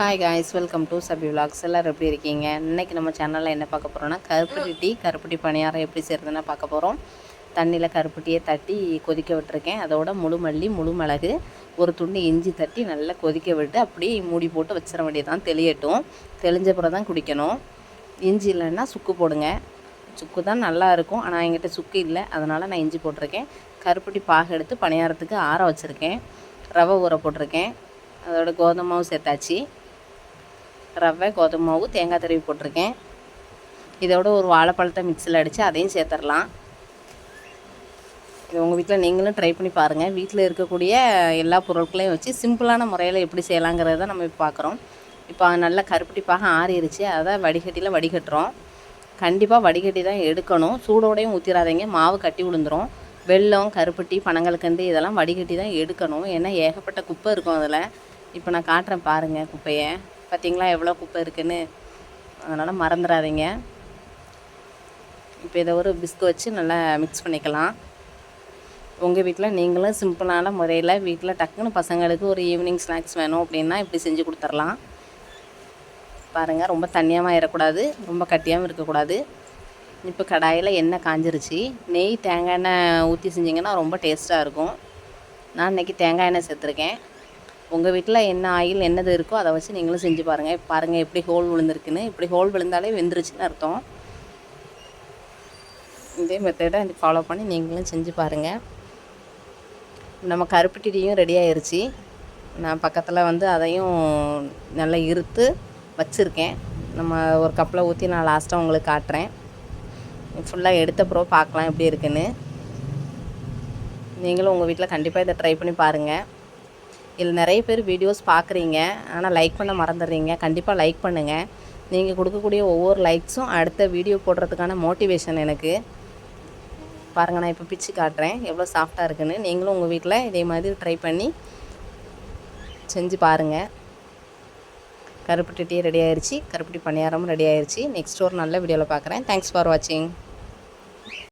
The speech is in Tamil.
Hi guys welcome to Sabi vlogs எல்லோரும் எப்படி இருக்கீங்க? இன்றைக்கி நம்ம சேனலில் என்ன பார்க்க போகிறோம்னா கருப்பட்டி டீ கருப்பட்டி பணியாரம் எப்படி செய்கிறதுன்னு பார்க்க போகிறோம் தண்ணியில் கருப்பட்டியை தட்டி கொதிக்க விட்டுருக்கேன். அதோட முழு மல்லி முழு மிளகு ஒரு துண்டு இஞ்சி தட்டி நல்லா கொதிக்க விட்டு அப்படியே மூடி போட்டு வச்சிட வேண்டியதான் தெளியட்டும். தெளிஞ்ச பிறகு தான் குடிக்கணும். இஞ்சி இல்லைன்னா சுக்கு போடுங்க. சுக்கு தான் நல்லா இருக்கும். ஆனால் என்கிட்ட சுக்கு இல்லை. அதனால் நான் இஞ்சி போட்டிருக்கேன். கருப்பட்டி பாக எடுத்து பணியாரத்துக்கு ஆற வச்சுருக்கேன். ரவை ஊற போட்டிருக்கேன். அதோட கோதுமாவும் சேர்த்தாச்சு. ரவை கோதுமை மாவு தேங்காய் துருவி போட்டிருக்கேன். இதோட ஒரு வாழைப்பழத்தை மிக்சியில் அடித்து அதையும் சேர்த்துடலாம். இது உங்கள் வீட்டில் நீங்களும் ட்ரை பண்ணி பாருங்கள் வீட்டில் இருக்கக்கூடிய எல்லா பொருட்களையும் வச்சு சிம்பிளான முறையில் எப்படி செய்யலாங்கிறத நம்ம இப்போ பார்க்குறோம் இப்போ நல்ல கருப்பட்டி பாக ஆறிடுச்சு அதை வடிகட்டியில் வடிகட்டுறோம். கண்டிப்பாக வடிகட்டி தான் எடுக்கணும். சூடோடையும் ஊற்றிடாதீங்க மாவு கட்டி விழுந்துரும் வெல்லம் கருப்பட்டி பனங்கல்கண்டு இதெல்லாம் வடிகட்டி தான் எடுக்கணும். ஏன்னா ஏகப்பட்ட குப்பை இருக்கும் அதில். இப்போ நான் காட்டுறேன் பாருங்கள் குப்பையை. பார்த்தீங்களா எவ்வளோ குப்பை இருக்குன்னு? அதனால் மறந்துடாதீங்க இப்போ இதை ஒரு பிஸ்கு வச்சு நல்லா மிக்ஸ் பண்ணிக்கலாம். உங்கள் வீட்டில் நீங்களும் சிம்பிளான முறையில் வீட்டில் டக்குன்னு பசங்களுக்கு ஒரு ஈவினிங் ஸ்நாக்ஸ் வேணும் அப்படின்னா இப்படி செஞ்சு கொடுத்துர்லாம் பாருங்கள் ரொம்ப தண்ணியாகவும் ஆயிடக்கூடாது ரொம்ப கட்டியாகவும் இருக்கக்கூடாது. இப்போ கடாயில் எண்ணெய் காஞ்சிருச்சு. நெய் தேங்காய் எண்ணெய் ஊற்றி செஞ்சிங்கன்னா ரொம்ப டேஸ்ட்டாக இருக்கும். நான் இன்றைக்கி தேங்காய் எண்ணெய் சேர்த்துருக்கேன். உங்கள் வீட்டில் என்ன ஆயில் என்னது இருக்கோ அதை வச்சு நீங்களும் செஞ்சு பாருங்கள் பாருங்கள் எப்படி ஹோல் விழுந்திருக்குன்னு. இப்படி ஹோல் விழுந்தாலே வெந்துருச்சுன்னு அர்த்தம். இதே மெத்தடை ஃபாலோ பண்ணி நீங்களும் செஞ்சு பாருங்கள் நம்ம கருப்பட்டியும் ரெடி ஆயிடுச்சு நான் பக்கத்தில் வந்து அதையும் நல்லா இருத்து வச்சுருக்கேன். நம்ம ஒரு கப்பில் ஊற்றி நான் லாஸ்ட்டாக உங்களுக்கு காட்டுறேன். ஃபுல்லாக எடுத்த பிறகு பார்க்கலாம் எப்படி இருக்குன்னு. நீங்களும் உங்கள் வீட்டில் கண்டிப்பாக இதை ட்ரை பண்ணி பாருங்கள் இதில் நிறைய பேர் வீடியோஸ் பார்க்குறீங்க. ஆனால் லைக் பண்ண மறந்துடுறீங்க. கண்டிப்பாக லைக் பண்ணுங்கள் நீங்கள் கொடுக்கக்கூடிய ஒவ்வொரு லைக்ஸும் அடுத்த வீடியோ போடுறதுக்கான மோட்டிவேஷன் எனக்கு. பாருங்கள் நான் இப்போ பிச்சு காட்டுறேன். எவ்வளோ சாஃப்டாக இருக்குன்னு. நீங்களும் உங்கள் வீட்டில் இதே மாதிரி ட்ரை பண்ணி செஞ்சு பாருங்கள் கருப்பட்டி டீ ரெடி ஆயிடுச்சு கருப்பட்டி பணியாரமும் ரெடி ஆயிடுச்சு நெக்ஸ்ட் ஒரு நல்ல வீடியோவில் பார்க்குறேன். தேங்க்ஸ் ஃபார் வாட்சிங்